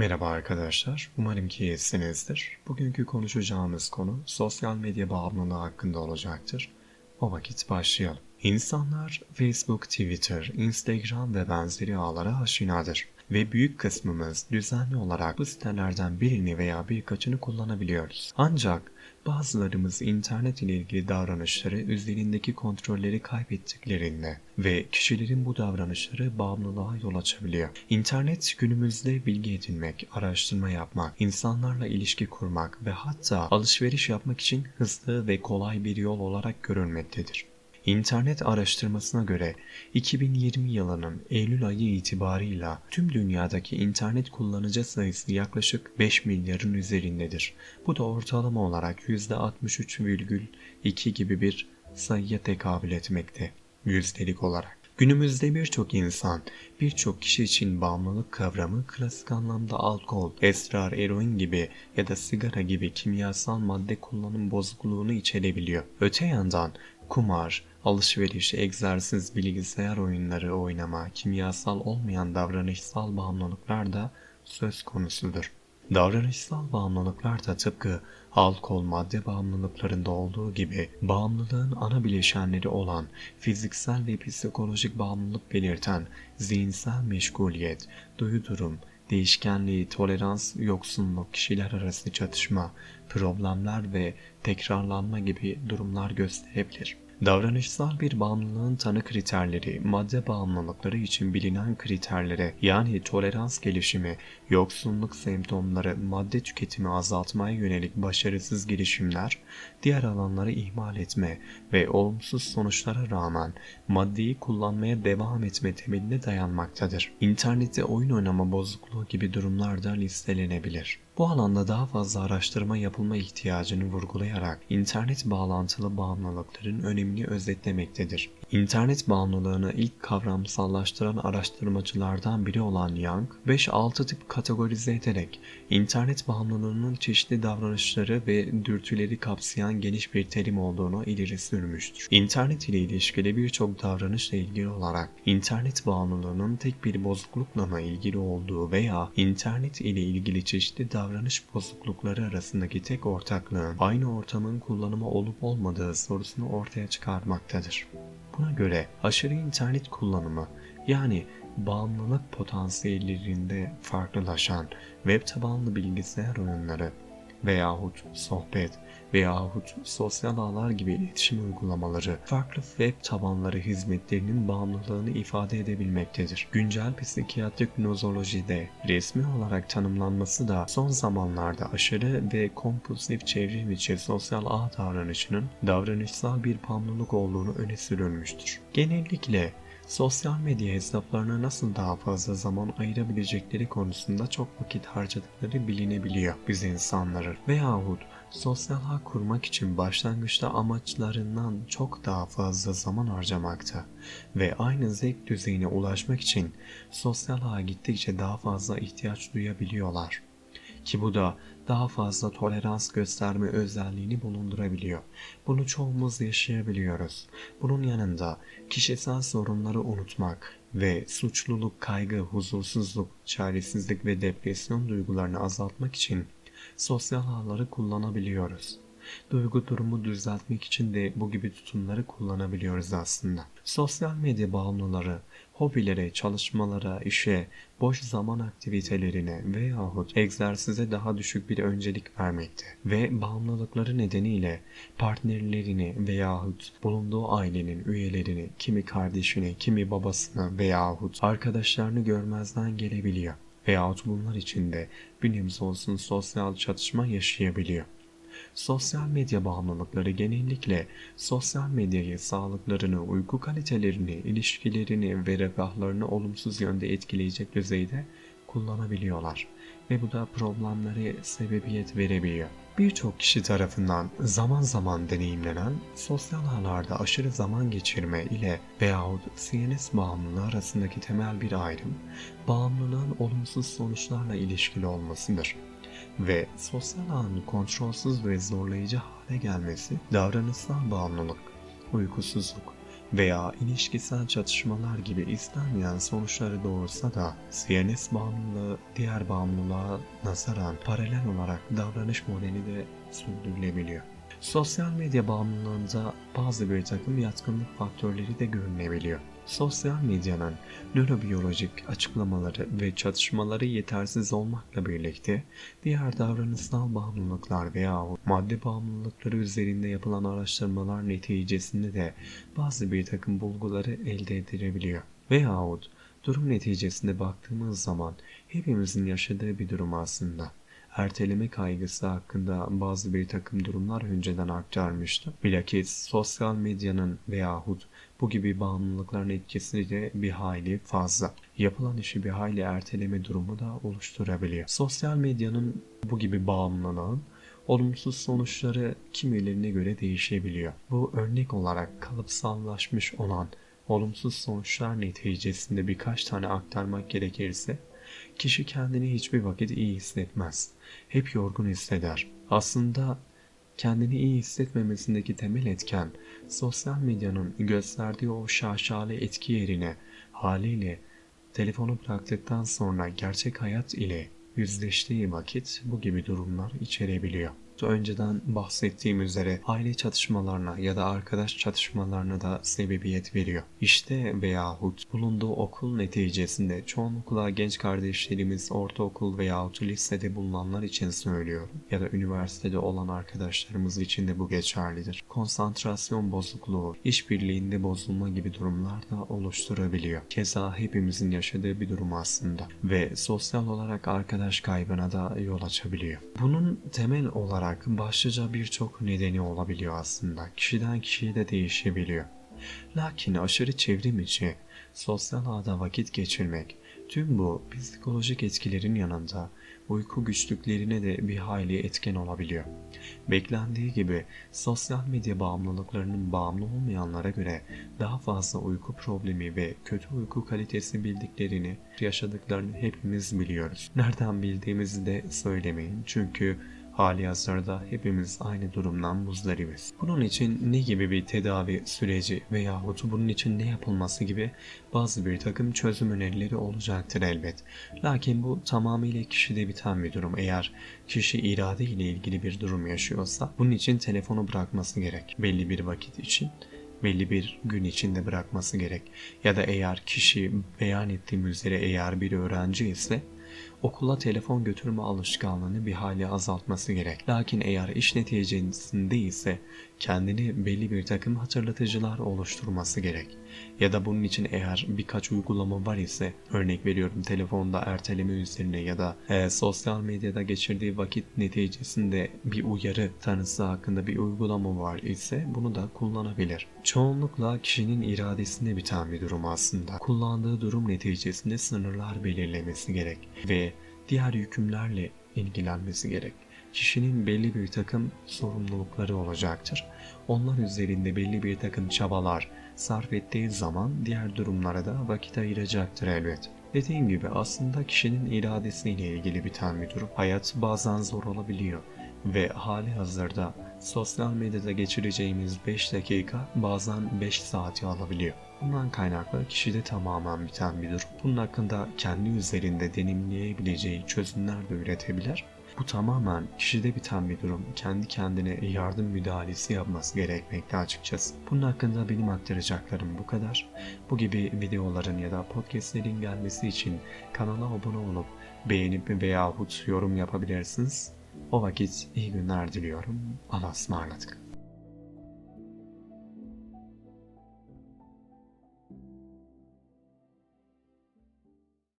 Merhaba arkadaşlar, umarım ki iyisinizdir. Bugünkü konuşacağımız konu sosyal medya bağımlılığı hakkında olacaktır. O vakit başlayalım. İnsanlar Facebook, Twitter, Instagram ve benzeri ağlara aşinadır ve büyük kısmımız düzenli olarak bu sitelerden birini veya birkaçını kullanabiliyoruz. Ancak bazılarımız internet ile ilgili davranışları üzerindeki kontrolleri kaybettiklerinde ve kişilerin bu davranışları bağımlılığa yol açabiliyor. İnternet günümüzde bilgi edinmek, araştırma yapmak, insanlarla ilişki kurmak ve hatta alışveriş yapmak için hızlı ve kolay bir yol olarak görülmektedir. İnternet araştırmasına göre 2020 yılının Eylül ayı itibarıyla tüm dünyadaki internet kullanıcı sayısı yaklaşık 5 milyarın üzerindedir. Bu da ortalama olarak %63,2 gibi bir sayıya tekabül etmekte yüzdelik olarak. Günümüzde birçok insan, birçok kişi için bağımlılık kavramı klasik anlamda alkol, esrar, eroin gibi ya da sigara gibi kimyasal madde kullanım bozukluğunu içerebiliyor. Öte yandan kumar, alışveriş, egzersiz, bilgisayar oyunları oynama, kimyasal olmayan davranışsal bağımlılıklar da söz konusudur. Davranışsal bağımlılıklar da tıpkı alkol madde bağımlılıklarında olduğu gibi bağımlılığın ana bileşenleri olan fiziksel ve psikolojik bağımlılık belirten zihinsel meşguliyet, duyu durum, değişkenliği, tolerans, yoksunluk, kişiler arası çatışma, problemler ve tekrarlanma gibi durumlar gösterebilir. Davranışsal bir bağımlılığın tanı kriterleri, madde bağımlılıkları için bilinen kriterlere yani tolerans gelişimi, yoksunluk semptomları, madde tüketimi azaltmaya yönelik başarısız girişimler, diğer alanları ihmal etme ve olumsuz sonuçlara rağmen maddeyi kullanmaya devam etme temeline dayanmaktadır. İnternette oyun oynama bozukluğu gibi durumlar da listelenebilir. Bu alanda daha fazla araştırma yapılma ihtiyacını vurgulayarak internet bağlantılı bağımlılıkların önemini özetlemektedir. İnternet bağımlılığını ilk kavramsallaştıran araştırmacılardan biri olan Young, 5-6 tip kategorize ederek internet bağımlılığının çeşitli davranışları ve dürtüleri kapsayan geniş bir terim olduğunu ileri sürmüştür. İnternet ile ilişkili birçok davranışla ilgili olarak internet bağımlılığının tek bir bozuklukla mı ilgili olduğu veya internet ile ilgili çeşitli davranış bozuklukları arasındaki tek ortaklığın aynı ortamın kullanımı olup olmadığı sorusunu ortaya çıkarmaktadır. Buna göre aşırı internet kullanımı yani bağımlılık potansiyellerinde farklılaşan web tabanlı bilgisayar oyunları veyahut sohbet veyahut sosyal ağlar gibi iletişim uygulamaları farklı web tabanları hizmetlerinin bağımlılığını ifade edebilmektedir. Güncel psikiyatrik nozolojide resmi olarak tanımlanması da son zamanlarda aşırı ve kompulsif çevrim içi sosyal ağ davranışının davranışsal bir bağımlılık olduğunu öne sürülmüştür. Genellikle sosyal medya hesaplarına nasıl daha fazla zaman ayırabilecekleri konusunda çok vakit harcadıkları bilinebiliyor biz insanları. Veyahut sosyal ağ kurmak için başlangıçta amaçlarından çok daha fazla zaman harcamakta ve aynı zevk düzeyine ulaşmak için sosyal ağa gittikçe daha fazla ihtiyaç duyabiliyorlar ki bu da daha fazla tolerans gösterme özelliğini bulundurabiliyor. Bunu çoğumuz yaşayabiliyoruz. Bunun yanında kişisel sorunları unutmak ve suçluluk, kaygı, huzursuzluk, çaresizlik ve depresyon duygularını azaltmak için sosyal ağları kullanabiliyoruz. Duygu durumu düzeltmek için de bu gibi tutumları kullanabiliyoruz aslında. Sosyal medya bağımlıları hobilere, çalışmalara, işe, boş zaman aktivitelerine veyahut egzersize daha düşük bir öncelik vermekte ve bağımlılıkları nedeniyle partnerlerini veyahut bulunduğu ailenin üyelerini, kimi kardeşini, kimi babasını veyahut arkadaşlarını görmezden gelebiliyor veyahut bunlar içinde bir nebze olsun sosyal çatışma yaşayabiliyor. Sosyal medya bağımlılıkları genellikle sosyal medyayı sağlıklarını, uyku kalitelerini, ilişkilerini ve refahlarını olumsuz yönde etkileyecek düzeyde kullanabiliyorlar ve bu da problemlere sebebiyet verebiliyor. Birçok kişi tarafından zaman zaman deneyimlenen sosyal ağlarda aşırı zaman geçirme ile veyahut CNS bağımlılığı arasındaki temel bir ayrım, bağımlılığın olumsuz sonuçlarla ilişkili olmasıdır ve sosyal ağın kontrolsüz ve zorlayıcı hale gelmesi davranışsal bağımlılık, uykusuzluk, veya ilişkisel çatışmalar gibi istenmeyen sonuçları doğursa da CNS bağımlılığı diğer bağımlılığa nazaran paralel olarak davranış modeli de sürdürülebiliyor. Sosyal medya bağımlılığında bazı bir takım yatkınlık faktörleri de görünebiliyor. Sosyal medyanın nörobiyolojik açıklamaları ve çatışmaları yetersiz olmakla birlikte diğer davranışsal bağımlılıklar veya madde bağımlılıkları üzerinde yapılan araştırmalar neticesinde de bazı bir takım bulguları elde edilebiliyor. Veyahut durum neticesinde baktığımız zaman hepimizin yaşadığı bir durum aslında erteleme kaygısı hakkında bazı bir takım durumlar önceden aktarmıştım. Bilakis sosyal medyanın veyahut bu gibi bağımlılıkların etkisi de bir hayli fazla. Yapılan işi bir hayli erteleme durumu da oluşturabiliyor. Sosyal medyanın bu gibi bağımlılığın olumsuz sonuçları kimilerine göre değişebiliyor. Bu örnek olarak kalıpsallaşmış olan olumsuz sonuçlar neticesinde birkaç tane aktarmak gerekirse kişi kendini hiçbir vakit iyi hissetmez. Hep yorgun hisseder. Aslında kendini iyi hissetmemesindeki temel etken sosyal medyanın gösterdiği o şaşalı etki yerine haliyle telefonu bıraktıktan sonra gerçek hayat ile yüzleştiği vakit bu gibi durumlar içerebiliyor önceden bahsettiğim üzere aile çatışmalarına ya da arkadaş çatışmalarına da sebebiyet veriyor. İşte veyahut bulunduğu okul neticesinde çoğunlukla genç kardeşlerimiz ortaokul veyahut lisede bulunanlar için söylüyorum ya da üniversitede olan arkadaşlarımız için de bu geçerlidir. Konsantrasyon bozukluğu, işbirliğinde bozulma gibi durumlar da oluşturabiliyor. Keza hepimizin yaşadığı bir durum aslında ve sosyal olarak arkadaş kaybına da yol açabiliyor. Bunun temel olarak olarak başlıca birçok nedeni olabiliyor aslında. Kişiden kişiye de değişebiliyor. Lakin aşırı çevrim içi, sosyal ağda vakit geçirmek, tüm bu psikolojik etkilerin yanında uyku güçlüklerine de bir hayli etken olabiliyor. Beklendiği gibi sosyal medya bağımlılıklarının bağımlı olmayanlara göre daha fazla uyku problemi ve kötü uyku kalitesi bildiklerini, yaşadıklarını hepimiz biliyoruz. Nereden bildiğimizi de söylemeyin çünkü Hali hazırda hepimiz aynı durumdan muzdaribiz. Bunun için ne gibi bir tedavi süreci veyahut bunun için ne yapılması gibi bazı bir takım çözüm önerileri olacaktır elbet. Lakin bu tamamıyla kişide biten bir durum. Eğer kişi irade ile ilgili bir durum yaşıyorsa bunun için telefonu bırakması gerek. Belli bir vakit için belli bir gün içinde bırakması gerek. Ya da eğer kişi beyan ettiğim üzere eğer bir öğrenci ise okula telefon götürme alışkanlığını bir hali azaltması gerek. Lakin eğer iş neticesinde ise kendini belli bir takım hatırlatıcılar oluşturması gerek. Ya da bunun için eğer birkaç uygulama var ise örnek veriyorum telefonda erteleme üzerine ya da e, sosyal medyada geçirdiği vakit neticesinde bir uyarı tanısı hakkında bir uygulama var ise bunu da kullanabilir. Çoğunlukla kişinin iradesinde biten bir durum aslında. Kullandığı durum neticesinde sınırlar belirlemesi gerek ve diğer yükümlerle ilgilenmesi gerek kişinin belli bir takım sorumlulukları olacaktır. Onlar üzerinde belli bir takım çabalar sarf ettiği zaman diğer durumlara da vakit ayıracaktır elbet. Dediğim gibi aslında kişinin iradesiyle ilgili biten bir durum. Hayat bazen zor olabiliyor ve hali hazırda sosyal medyada geçireceğimiz 5 dakika bazen 5 saati alabiliyor. Bundan kaynaklı kişide tamamen biten bir durum. Bunun hakkında kendi üzerinde deneyimleyebileceği çözümler de üretebilir bu tamamen kişide biten bir durum. Kendi kendine yardım müdahalesi yapması gerekmekte açıkçası. Bunun hakkında benim aktaracaklarım bu kadar. Bu gibi videoların ya da podcastlerin gelmesi için kanala abone olup beğenip veyahut yorum yapabilirsiniz. O vakit iyi günler diliyorum. Allah'a ısmarladık.